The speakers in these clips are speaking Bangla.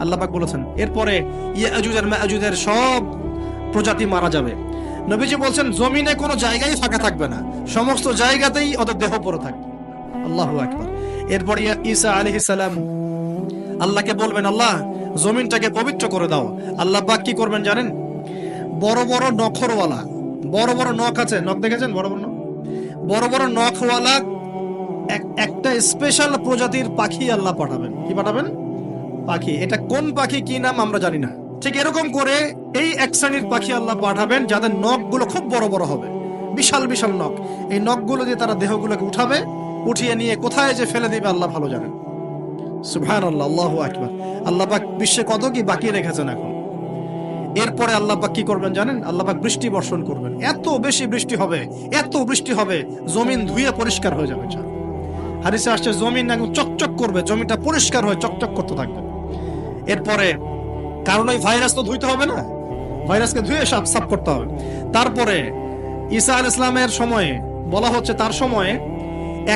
আল্লাহ পাক বলেছেন, এরপরে মাজুজের সব প্রজাতি মারা যাবে। নবীজি বলছেন, জমিনে কোনো জায়গায় ফাঁকা থাকবে না, সমস্ত জায়গাতেই ওদের দেহ পড়ে থাকবে। আল্লাহু আকবার। এরপর ইয়া- ঈসা আলাইহিস সালাম আল্লাহকে বলবেন, আল্লাহ, জমিনটাকে পবিত্র করে দাও। আল্লাহ পাক কি করবেন জানেন? বড় বড় নখরওয়ালা, বড় বড় নখ আছে, নখ দেখেছেন? বড় বড় নখ? বড় বড় নখওয়ালা এক- একটা স্পেশাল প্রজাতির পাখি আল্লাহ পাঠাবেন। কি পাঠাবেন? পাখি, এটা কোন পাখি, কি নাম আমরা জানি না। ঠিক এরকম করে এই এক শ্রেণির পাখি আল্লাহ পাঠাবেন, যাদের নখগুলো খুব বড় বড় হবে। বিশাল বিশাল নখ। এই নখগুলো দিয়ে তারা দেহগুলোকে উঠাবে, উঠিয়ে নিয়ে কোথায় যে ফেলে দিবে, আল্লাহ ভালো জানেন। সুবহান আল্লাহ আল্লাহ আকবার। আল্লাহ পাক বিশ্বে কত কি বাকি রেখেছেন এখন। এরপরে আল্লাহ পাক কি করবেন জানেন? আল্লাহ পাক বৃষ্টি বর্ষণ করবেন। এত বেশি বৃষ্টি হবে, এত বৃষ্টি হবে, জমিন ধুয়ে পরিষ্কার হয়ে যাবে। যা। হাদিসে আসছে, জমিন একদম চকচক করবে, জমিটা পরিষ্কার হয়ে চকচক করতে থাকবে। এরপরে, কারণ ওই ভাইরাস তো ধুইতে হবে না। ভাইরাসকে ধুয়ে সাফ সাফ করতে হবে। তারপরে, ঈসা আল ইসলামের সময়ে, বলা হচ্ছে তার সময়ে,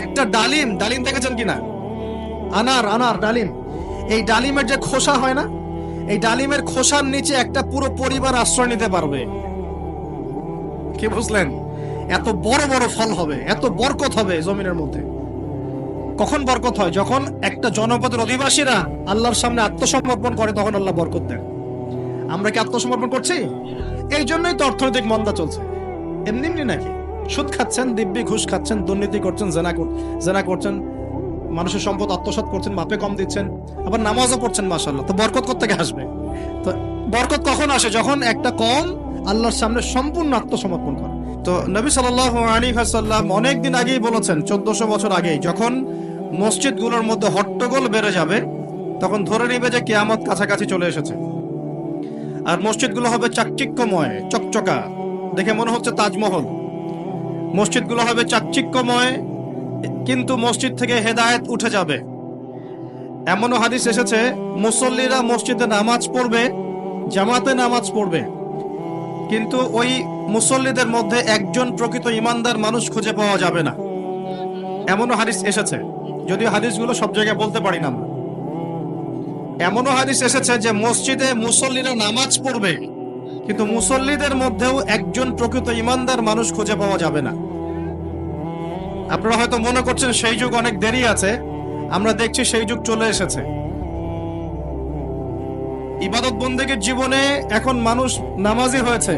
একটা ডালিম ডালিম দেখেছেন কিনা? আনার আনার ডালিম। এই ডালিমের যে খোসা হয় না, এই ডালিমের খোসার নিচে একটা পুরো পরিবার আশ্রয় নিতে পারবে। কি বুঝলেন? এত বড় বড় ফল হবে, এত বরকত হবে জমিনের মধ্যে। কখন বরকত হয়? যখন একটা জনপদের অধিবাসীরা আল্লাহর সামনে আত্মসমর্পণ করে, তখন আল্লাহ বরকত দেন। আমরা কি আত্মসমর্পণ করছি? এই জন্যই তো অর্থনৈতিক মন্দা চলছে। এমনি এমনি নাকি? সুদ খাচ্ছেন, দিব্যি ঘুষ খাচ্ছেন, দুর্নীতি করছেন, জেনা জেনা করছেন, মানুষের সম্পদ আত্মসাৎ করছেন মাপে কম দিচ্ছেন, আবার নামাজও পড়ছেন মাসাল্লাহ তো বরকত থেকে আসবে? তো বরকত কখন আসে? যখন একটা কম আল্লাহর সামনে সম্পূর্ণ আত্মসমর্পণ করে। তো নবী সাল্লাল্লাহু আলাইহি ওয়াসাল্লাম অনেক দিন আগেই বলেছেন, চোদ্দশো বছর আগেই, যখন মসজিদগুলোর মধ্যে হট্টগোল বেড়ে যাবে, তখন ধরে নিবে যে কেয়ামত কাছাকাছি চলে এসেছে। আর মসজিদগুলো হবে চাকচিক্যময়, চকচকা। দেখে মনে হচ্ছে তাজমহল। মসজিদগুলো হবে চাকচিক্যময়, কিন্তু মসজিদ থেকে হেদায়েত উঠে যাবে। এমনও হাদিস এসেছে, মুসল্লিরা মসজিদে নামাজ পড়বে, জামাতে নামাজ পড়বে। কিন্তু ওই মুসল্লিদের মধ্যে একজন প্রকৃত ইমানদার মানুষ খুঁজে পাওয়া যাবে না। এমনও হাদিস এসেছে, যদিও হাদিসগুলো সব জায়গায় বলতে পারি না এমনও হাদিস এসেছে যে মসজিদে মুসল্লিরা নামাজ পড়বে, কিন্তু মুসল্লিদের মধ্যেও একজন প্রকৃত ইমানদার মানুষ খুঁজে পাওয়া যাবে না। আপনারা হয়তো মনে করছেন সেই যুগ অনেক দেরি আছে, আমরা দেখছি সেই যুগ চলে এসেছে। ইবাদত বন্দেগীর জীবনে এখন মানুষ নামাজি হয়েছে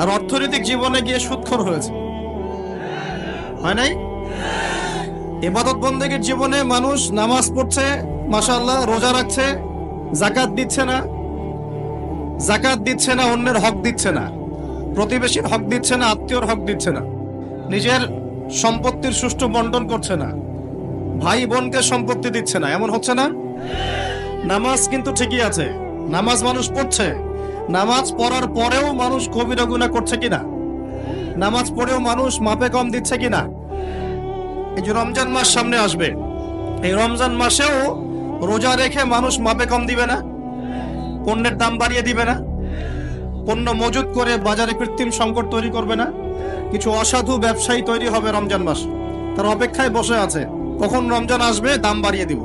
আর অর্থনৈতিক জীবনে গিয়ে সুৎখর হয়েছে। হয় নাই? ইবাদত বন্দেগীর জীবনে মানুষ নামাজ পড়ছে, মাশাআল্লাহ, রোজা রাখছে জাকাত দিচ্ছে না জাকাত দিচ্ছে না, অন্যের হক দিচ্ছে না, প্রতিবেশীর হক দিচ্ছে না, আত্মীয়র হক দিচ্ছে না, নিজের সম্পত্তির সুষ্ঠু বন্টন করছে না, ভাই বোনকে সম্পত্তি দিচ্ছে না, এমন হচ্ছে না? নামাজ কিন্তু ঠিকই আছে। নামাজ মানুষ পড়ছে। নামাজ পড়ার পরেও মানুষ কবিরা গুণা করছে কিনা? নামাজ পড়েও মানুষ মাপে কম দিচ্ছে কিনা? এই যে রমজান মাস সামনে আসবে। এই রমজান মাসেও রোজা রেখে মানুষ মাপে কম দিবে না, পণ্যের দাম বাড়িয়ে দিবে না, পণ্য মজুত করে বাজারে কৃত্রিম সংকট তৈরি করবে না, কিছু অসাধু ব্যবসায়ী তৈরি হবে রমজান মাস। তার অপেক্ষায় বসে আছে, কখন রমজান আসবে দাম বাড়িয়ে দিব।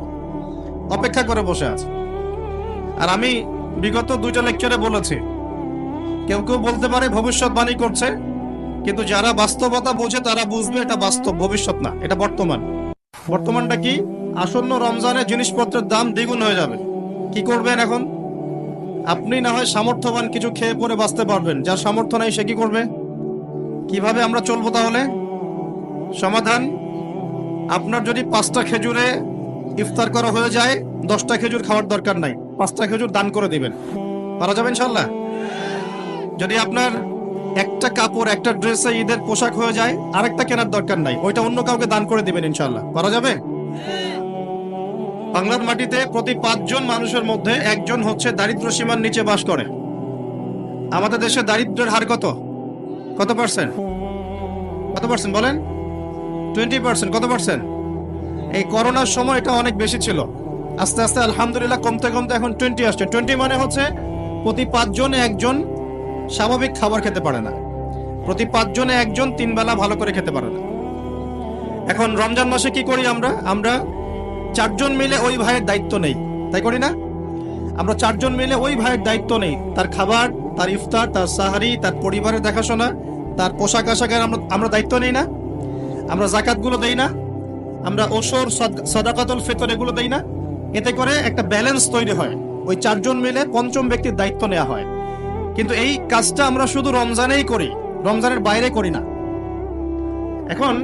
অপেক্ষা করে বসে আছে। আর আমি বিগত দুইটা লেকচারে বলেছি। কেউ কেউ বলতে পারে ভবিষ্যৎবাণী করছে, কিন্তু যারা বাস্তবতা বোঝে তারা বুঝবে এটা বাস্তব, ভবিষ্যৎ না, এটা বর্তমান। বর্তমানটা কি? আসন্ন রমজানে জিনিসপত্রের দাম দ্বিগুণ হয়ে যাবে। কি করবেন এখন? আপনি না হয় সামর্থ্যবান কিছু খেয়ে পরে বাঁচতে পারবেন। যার সামর্থ্য নাই সে কি করবে? কীভাবে আমরা চলবো তাহলে? সমাধান, আপনার যদি পাঁচটা খেজুরে ইফতার করা হয়ে যায়, দশটা খেজুর খাওয়ার দরকার নাই। পাঁচটা খেজুর দান করে দিবেন। পারা যাবে ইনশাল্লাহ যদি আপনার একটা কাপড়, একটা ড্রেসে ঈদের পোশাক হয়ে যায়, আরেকটা কেনার দরকার নাই। ওইটা অন্য কাউকে দান করে দিবেন ইনশাল্লাহ পারা যাবে? বাংলার মাটিতে প্রতি পাঁচজন মানুষের মধ্যে একজন হচ্ছে দারিদ্র সীমার নিচে বাস করে। আমাদের দেশে দারিদ্রের হার কত? কত পার্সেন্ট? কত পার্সেন্ট বলেন? টোয়েন্টি পার্সেন্ট, কত পার্সেন্ট? এই করোনার সময় এটা অনেক বেশি ছিল। আস্তে আস্তে আলহামদুলিল্লাহ, কমতে কমতে এখন টোয়েন্টি আসছে। টোয়েন্টি মানে হচ্ছে প্রতি পাঁচজনে একজন স্বাভাবিক খাবার খেতে পারে না। প্রতি পাঁচজনে একজন তিন বেলা ভালো করে খেতে পারে না। এখন রমজান মাসে কি করি আমরা? আমরা চারজন মিলে ওই ভাইয়ের দায়িত্ব নেই। তাই করি না? আমরা চারজন মিলে ওই ভাইয়ের দায়িত্ব নেই। তার খাবার, তার ইফতার, তার সাহারি, তার পরিবারের দেখাশোনা, তার পোশাক আশাকের আমরা আমরা দায়িত্ব নেই না। আমরা জাকাতগুলো দেই না। আমরা ওসর, সদ- সদাকাতুল ফিতর এগুলো দেই না। এতে করে একটা ব্যালেন্স তৈরি হয়। ওই চারজন মিলে পঞ্চম ব্যক্তির দায়িত্ব নেওয়া হয়। কিন্তু এই কাজটা আমরা শুধু রমজানেই করি, রমজানের বাইরে করি না। এখন,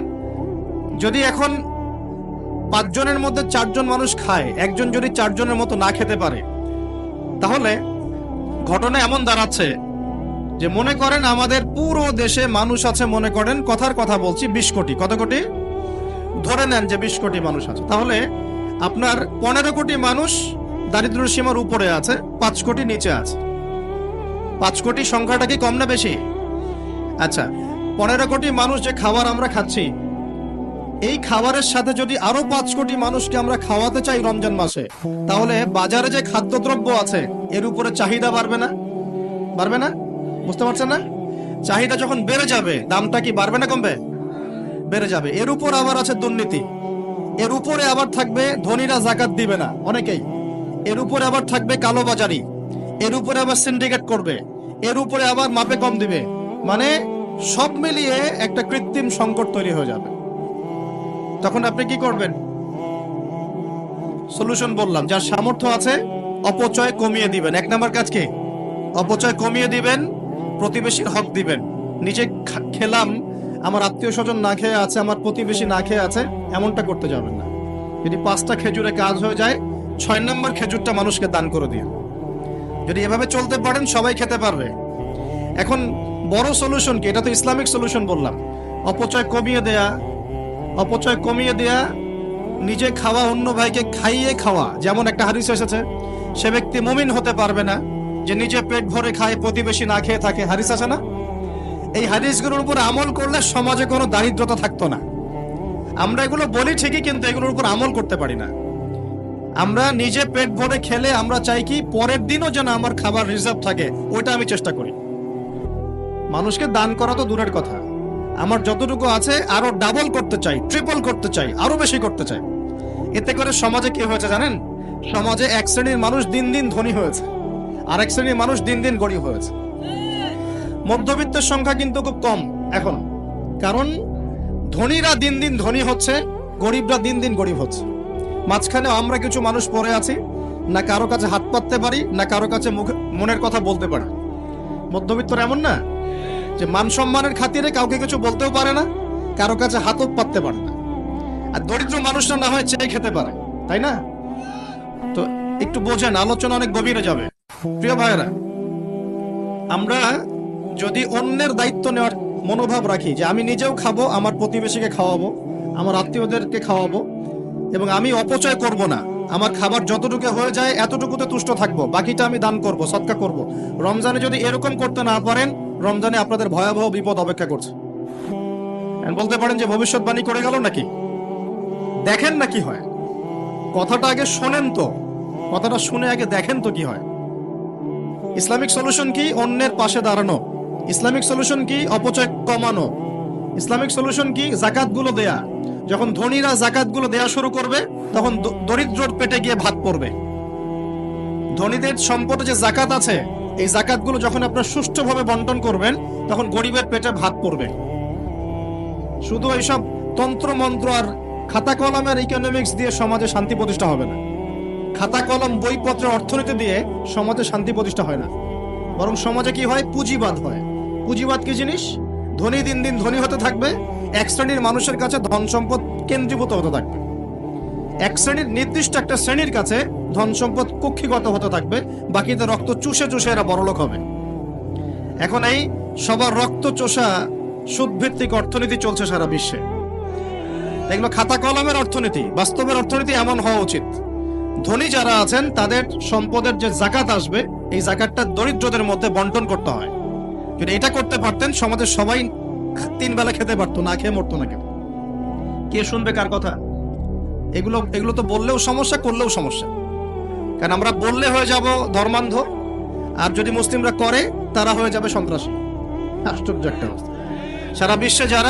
যদি এখন পাঁচজনের মধ্যে চারজন মানুষ খায়, একজন যদি চারজনের মতো না খেতে পারে, তাহলে ঘটনা এমন দাঁড়াচ্ছে যে মনে করেন আমাদের পুরো দেশে মানুষ আছে মনে করেন, কথার কথা বলছি, বিশ কোটি। কত কোটি? ধরে নেন যে বিশ কোটি মানুষ আছে। তাহলে আপনার পনেরো কোটি মানুষ দারিদ্র সীমার উপরে আছে, পাঁচ কোটি নিচে আছে। পাঁচ কোটি সংখ্যাটা কি কম না বেশি? আচ্ছা পনেরো কোটি মানুষ যে খাবার আমরা খাচ্ছি, এই খাবারের সাথে যদি আরও পাঁচ কোটি মানুষকে আমরা খাওয়াতে চাই রমজান মাসে, তাহলে বাজারে যে খাদ্যদ্রব্য আছে, এর উপরে চাহিদা বাড়বে না? বাড়বে না? বুঝতে পারছেন না? চাহিদা যখন বেড়ে যাবে, দামটা কি বাড়বে না কমবে? বেড়ে যাবে। এর উপর আবার আছে দুর্নীতি। এর উপরে আবার থাকবে ধনীরা জাকাত দিবে না, অনেকেই। এর উপরে আবার থাকবে কালোবাজারি এর উপরে আবার সিন্ডিকেট করবে। এর উপরে আবার মাপে কম দিবে। মানে সব মিলিয়ে একটা কৃত্রিম সংকট তৈরি হয়ে যাবে। তখন আপনি কি করবেন? সলিউশন বললাম, যার সামর্থ্য আছে, অপচয় কমিয়ে দিবেন। এক নাম্বার কাজ কি? অপচয় কমিয়ে দিবেন, প্রতিবেশীর হক দিবেন। নিজে খেলাম আমার আত্মীয় স্বজন না খেয়ে আছে, আমার প্রতিবেশী না খেয়ে আছে, এমনটা করতে যাবেন না। যদি পাঁচটা খেজুরে কাজ হয়ে যায়, ছয় নম্বর খেজুরটা মানুষকে দান করে দিন। যদি এভাবে চলতে পারেন, সবাই খেতে পারবে। এখন বড় সলিউশন কি? এটা তো ইসলামিক সলিউশন বললাম। অপচয় কমিয়ে দেয়া, অপচয় কমিয়ে দেয়া, নিজে খাওয়া, অন্য ভাইকে খাইয়ে খাওয়া, যেমন একটা হাদিস এসেছে, সে ব্যক্তি মুমিন হতে পারবে না, যে নিজে পেট ভরে খায়, প্রতিবেশী না খেয়ে থাকে। হাদিস আছে না? এই হাদিসগুলোর উপর আমল করলে সমাজে কোনো দারিদ্রতা থাকতো না। আমরা এগুলো বলি ঠিকই, কিন্তু এগুলোর উপর আমল করতে পারি না। আমরা নিজে পেট ভরে খেলে আমরা চাই কি পরের দিনও যেন আমার খাবার রিজার্ভ থাকে, ওইটা আমি চেষ্টা করি। মানুষকে দান করা তো দূরের কথা। আমার যতটুকু আছে, আরও ডাবল করতে চাই ট্রিপল করতে চাই, আরও বেশি করতে চাই। এতে করে সমাজে কি হয়েছে জানেন? সমাজে এক শ্রেণির মানুষ দিন দিন ধনী হয়েছে। আর এক শ্রেণির মানুষ দিন দিন গরিব হয়েছে। মধ্যবিত্তের সংখ্যা কিন্তু খুব কম। এখন, কারণ ধনীরা দিন দিন ধনী হচ্ছে, গরিবরা দিন দিন গরিব হচ্ছে। মাঝখানে আমরা কিছু মানুষ পড়ে আছি, না কারও কাছে হাত পাততে পারি, না কারও কাছে মুখে, মনের কথা বলতে পারি। মধ্যবিত্তরা এমন না, যে মান সম্মানের খাতিরে কাউকে কিছু বলতেও পারে না, কারও কাছে হাতও পাততে পারে না। আর দরিদ্র মানুষরা না হয় চেয়ে খেতে পারে, তাই না? তো একটু বোঝেন, আলোচনা অনেক গভীরে যাবে। প্রিয় ভাইয়েরা, আমরা যদি অন্যের দায়িত্ব নেওয়ার মনোভাব রাখি যে আমি নিজেও খাব, আমার প্রতিবেশীকে খাওয়াবো, আমার আত্মীয়দেরকে খাওয়াবো, এবং আমি অপচয় করব না, আমার খাবার যতটুকু হয়ে যায় এতটুকুতে তুষ্ট থাকব, বাকিটা আমি দান করব, সৎকা করব। রমজানে যদি এরকম করতে না পারেন, রমজানে আপনাদের ভয়াবহ বিপদ অপেক্ষা করছে। বলতে পারেন যে ভবিষ্যৎবাণী করে গেল নাকি? দেখেন না কি হয়। কথাটা আগে শোনেন তো। কথাটা শুনে আগে দেখেন তো কি হয়। ইসলামিক সলিউশন কি? অন্যের পাশে দাঁড়ানো। ইসলামিক সলিউশন কি? অপচয় কমানো। ইসলামিক সলিউশন কি? জাকাতগুলো দেয়া। যখন ধনীরা জাকাতগুলো দেয়া শুরু করবে, তখন দ- দরিদ্রর পেটে গিয়ে ভাত পড়বে। ধনীদের সম্পদে যে জাকাত আছে, এই জাকাতগুলো যখন আপনার সুষ্ঠুভাবে বন্টন করবেন, তখন গরিবের পেটে ভাত পড়বে। শুধু এইসব তন্ত্র, মন্ত্র আর খাতা কলমের ইকোনমিক্স দিয়ে সমাজে শান্তি প্রতিষ্ঠা হবে না। খাতা কলম, বইপত্রের অর্থনীতি দিয়ে সমাজে শান্তি প্রতিষ্ঠা হয় না। বরং সমাজে কি হয়? পুঁজিবাদ হয়। পুঁজিবাদ কি জিনিস? ধনী দিন দিন ধনী হতে থাকবে, এক শ্রেণির মানুষের কাছে ধন সম্পদ কেন্দ্রীভূত হতে থাকবে। এক শ্রেণির নির্দিষ্ট একটা শ্রেণির কাছে ধন সম্পদ কক্ষিগত হতে থাকবে, বাকিতে রক্ত চুষে চুষে এরা বড়লোক হবে। এখন এই সবার রক্ত চোষা সুদভিত্তিক অর্থনীতি চলছে সারা বিশ্বে। এগুলো খাতা কলমের অর্থনীতি, বাস্তবের অর্থনীতি এমন হওয়া উচিত। ধনী যারা আছেন, তাদের সম্পদের যে জাকাত আসবে, এই জাকাতটা দরিদ্রদের মধ্যে বন্টন করতে হয়। যদি এটা করতে পারতেন, সমাজের সবাই তিন বেলা খেতে পারতো, না খেয়ে মরতো না কেউ। কে শুনবে কার কথা? এগুলো এগুলো তো বললেও সমস্যা, করলেও সমস্যা। কারণ আমরা বললে হয়ে যাব ধর্মান্ধ, আর যদি মুসলিমরা করে, তারা হয়ে যাবে সন্ত্রাসী। আশ্চর্য একটা অবস্থা। সারা বিশ্বে যারা